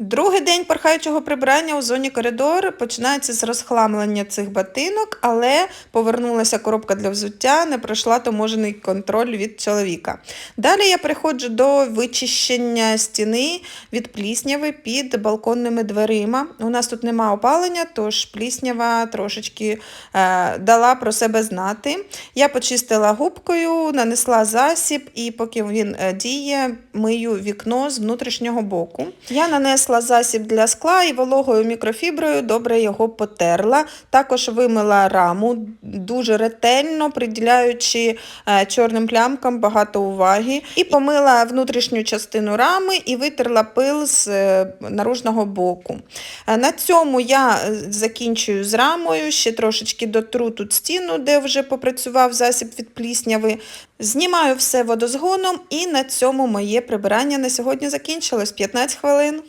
Другий день порхаючого прибирання у зоні коридор починається з розхламлення цих ботинок, але повернулася коробка для взуття, не пройшла таможений контроль від чоловіка. Далі я переходжу до вичищення стіни від плісняви під балконними дверима. У нас тут нема опалення, тож пліснява трошечки е, дала про себе знати. Я почистила губкою, нанесла засіб, і поки він е, діє, мию вікно з внутрішнього боку. Я нанесла засіб для скла і вологою мікрофіброю добре його потерла. Також вимила раму дуже ретельно, приділяючи е, чорним плямкам багато уваги. І помила внутрішню частину рами і витерла пил з е, наружного боку. Е, На цьому я закінчую з рамою, ще трошечки дотру тут стіну, де вже попрацював засіб від плісняви. Знімаю все водозгоном, і на цьому моє прибирання на сьогодні закінчилось 15 хвилин.